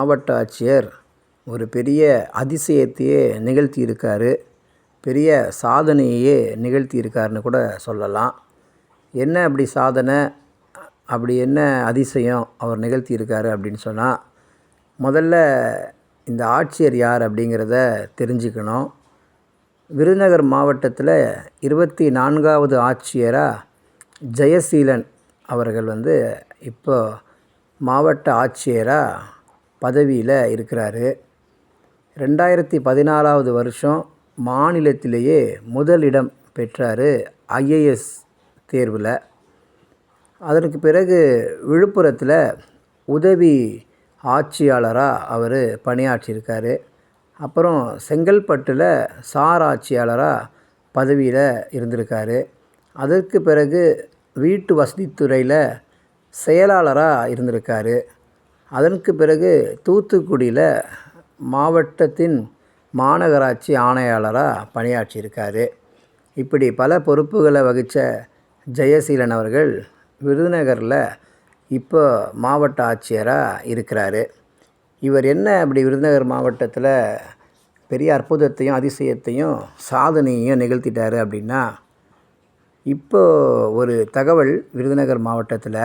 மாவட்ட ஆட்சியர் ஒரு பெரிய அதிசயத்தையே நிகழ்த்தியிருக்காரு. பெரிய சாதனையையே நிகழ்த்தியிருக்காருன்னு கூட சொல்லலாம். என்ன அப்படி சாதனை? அப்படி என்ன அதிசயம் அவர் நிகழ்த்தியிருக்காரு அப்படின்னு சொன்னால் முதல்ல இந்த ஆட்சியர் யார் அப்படிங்கிறத தெரிஞ்சுக்கணும். விருதுநகர் மாவட்டத்தில் இருபத்தி நான்காவது ஆட்சியராக ஜெயசீலன் அவர்கள் வந்து இப்போ மாவட்ட ஆட்சியராக பதவியில் இருக்கிறாரு. ரெண்டாயிரத்தி பதினாலாவது வருஷம் மாநிலத்திலேயே முதலிடம் பெற்றார் ஐஏஎஸ் தேர்வில். அதற்கு பிறகு விழுப்புரத்தில் உதவி ஆட்சியாளராக அவர் பணியாற்றியிருக்காரு. அப்புறம் செங்கல்பட்டில் சார் ஆட்சியாளராக பதவியில் இருந்திருக்காரு. அதற்கு பிறகு வீட்டு வசதித்துறையில் செயலாளராக இருந்திருக்காரு. அதற்கு பிறகு தூத்துக்குடியில் மாவட்டத்தின் மாநகராட்சி ஆணையாளராக பணியாற்றியிருக்காரு. இப்படி பல பொறுப்புகளை வகித்த ஜெயசீலன் அவர்கள் விருதுநகரில் இப்போ மாவட்ட ஆட்சியராக இருக்கிறாரு. இவர் என்ன அப்படி விருதுநகர் மாவட்டத்தில் பெரிய அற்புதத்தையும் அதிசயத்தையும் சாதனையையும் நிகழ்த்திட்டார் அப்படின்னா இப்போ ஒரு தகவல் விருதுநகர் மாவட்டத்தில்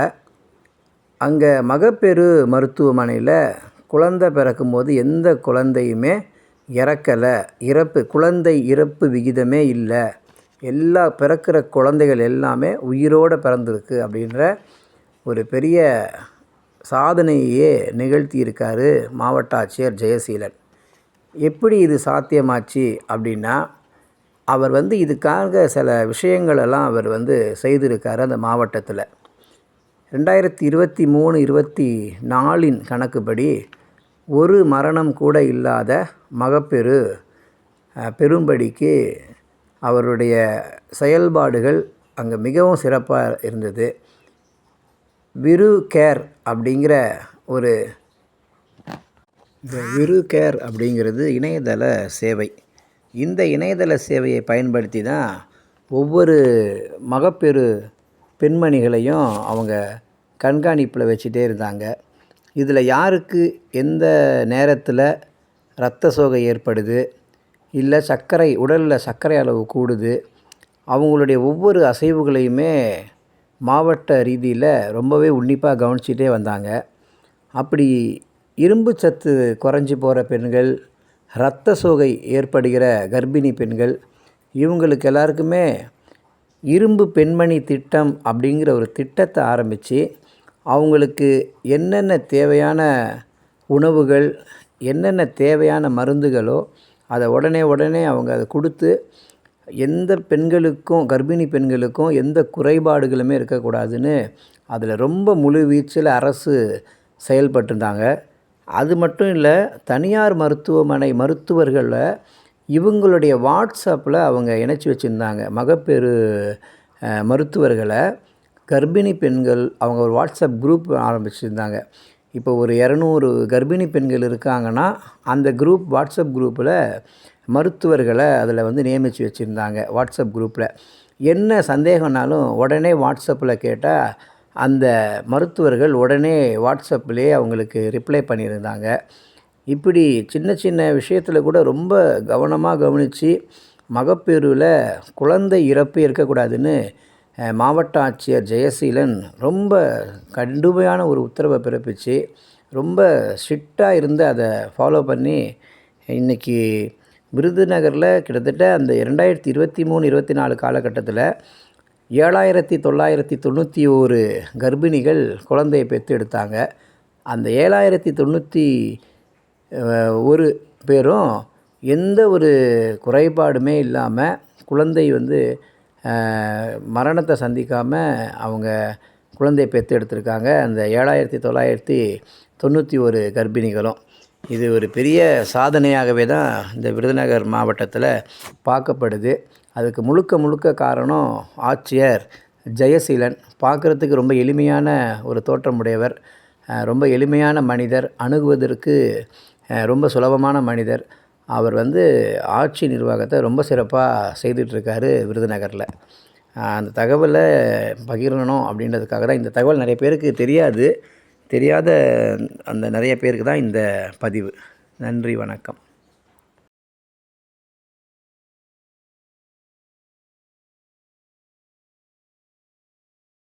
அங்கே மகப்பேறு மருத்துவமனையில் குழந்தை பிறக்கும்போது எந்த குழந்தையுமே இறக்கலை. இறப்பு குழந்தை இறப்பு விகிதமே இல்லை. எல்லா பிறக்கிற குழந்தைகள் எல்லாமே உயிரோடு பிறந்திருக்கு அப்படின்ற ஒரு பெரிய சாதனையே நிகழ்த்தியிருக்காரு மாவட்ட ஆட்சியர் ஜெயசீலன். எப்படி இது சாத்தியமாச்சு அப்படின்னா அவர் வந்து இதுக்காக சில விஷயங்களெல்லாம் அவர் வந்து செய்திருக்கார் அந்த மாவட்டத்தில். ரெண்டாயிரத்தி இருபத்தி மூணு இருபத்தி நாலின் கணக்குப்படி ஒரு மரணம் கூட இல்லாத மகப்பெரு பெரும்படிக்கு அவருடைய செயல்பாடுகள் அங்கே மிகவும் சிறப்பாக இருந்தது. விரு கேர் அப்படிங்கிற ஒரு இந்த விரு கேர் அப்படிங்கிறது இணையதள சேவை. இந்த இணையதள சேவையை பயன்படுத்தி தான் ஒவ்வொரு மகப்பெரு பெண்மணிகளையும் அவங்க கண்காணிப்பில் வச்சுட்டே இருந்தாங்க. இதில் யாருக்கு எந்த நேரத்தில் இரத்த சோகை ஏற்படுது இல்லை சர்க்கரை உடலில் சர்க்கரை அளவு கூடுது அவங்களுடைய ஒவ்வொரு அசைவுகளையுமே மாவட்ட ரீதியில் ரொம்பவே உன்னிப்பாக கவனிச்சிட்டே வந்தாங்க. அப்படி இரும்பு சத்து குறைஞ்சி போகிற பெண்கள் இரத்த சோகை ஏற்படுகிற கர்ப்பிணி பெண்கள் இவங்களுக்கு எல்லாருக்குமே இரும்பு பெண்மணி திட்டம் அப்படிங்கிற ஒரு திட்டத்தை ஆரம்பித்து அவங்களுக்கு என்னென்ன தேவையான உணவுகள் என்னென்ன தேவையான மருந்துகளோ அதை உடனே உடனே அவங்க அதை கொடுத்து எந்த பெண்களுக்கும் கர்ப்பிணி பெண்களுக்கும் எந்த குறைபாடுகளுமே இருக்கக்கூடாதுன்னு அதில் ரொம்ப முழு வீச்சில் அரசு செயல்பட்டுருந்தாங்க. அது மட்டும் இல்லை தனியார் மருத்துவமனை மருத்துவர்களில் இவங்களுடைய வாட்ஸ்அப்பில் அவங்க இணைச்சி வச்சுருந்தாங்க. மகப்பேறு மருத்துவர்களை. கர்ப்பிணி பெண்கள் அவங்க ஒரு வாட்ஸ்அப் குரூப் ஆரம்பிச்சிருந்தாங்க. இப்போ ஒரு இரநூறு கர்ப்பிணி பெண்கள் இருக்காங்கன்னா அந்த குரூப் வாட்ஸ்அப் குரூப்பில் மருத்துவர்களை அதில் வந்து நியமித்து வச்சுருந்தாங்க வாட்ஸ்அப் குரூப்பில். என்ன சந்தேகம்னாலும் உடனே வாட்ஸ்அப்பில் கேட்டால் அந்த மருத்துவர்கள் உடனே வாட்ஸ்அப்லேயே அவங்களுக்கு ரிப்ளை பண்ணியிருந்தாங்க. இப்படி சின்ன சின்ன விஷயத்தில் கூட ரொம்ப கவனமாக கவனித்து மகப்பேறுவில் குழந்தை இறப்பு இருக்கக்கூடாதுன்னு மாவட்ட ஆட்சியர் ஜெயசீலன் ரொம்ப கடுமையான ஒரு உத்தரவை பிறப்பித்து ரொம்ப ஸ்ட்ரிக்டாக இருந்து அதை ஃபாலோ பண்ணி இன்றைக்கி விருதுநகரில் கிட்டத்தட்ட அந்த ரெண்டாயிரத்தி இருபத்தி மூணு இருபத்தி நாலு காலகட்டத்தில் ஏழாயிரத்தி தொள்ளாயிரத்தி தொண்ணூற்றி ஒரு கர்ப்பிணிகள் குழந்தையை பெற்று எடுத்தாங்க அந்த ஏழாயிரத்தி தொண்ணூற்றி ஒரு பேரும் எந்த ஒரு குறைபாடுமே இல்லாமல் குழந்தை வந்து மரணத்தை சந்திக்காமல் அவங்க குழந்தையை பெற்று எடுத்திருக்காங்க. அந்த ஏழாயிரத்தி தொள்ளாயிரத்தி தொண்ணூற்றி ஒரு கர்ப்பிணிகளும். இது ஒரு பெரிய சாதனையாகவே தான் இந்த விருதுநகர் மாவட்டத்தில் பார்க்கப்படுது. அதுக்கு முழுக்க முழுக்க காரணம் ஆட்சியர் ஜெயசீலன். பார்க்குறதுக்கு ரொம்ப எளிமையான ஒரு தோற்றமுடையவர். ரொம்ப எளிமையான மனிதர். அணுகுவதற்கு ரொம்ப சுலபமான மனிதர். அவர் வந்து ஆட்சி நிர்வாகத்தை ரொம்ப சிறப்பாக செய்துட்ருக்காரு விருதுநகரில். அந்த தகவலை பகிரணும் அப்படின்றதுக்காக தான் இந்த தகவல் நிறைய பேருக்கு தெரியாது. தெரியாத அந்த நிறைய பேருக்கு தான் இந்த பதிவு. நன்றி வணக்கம்.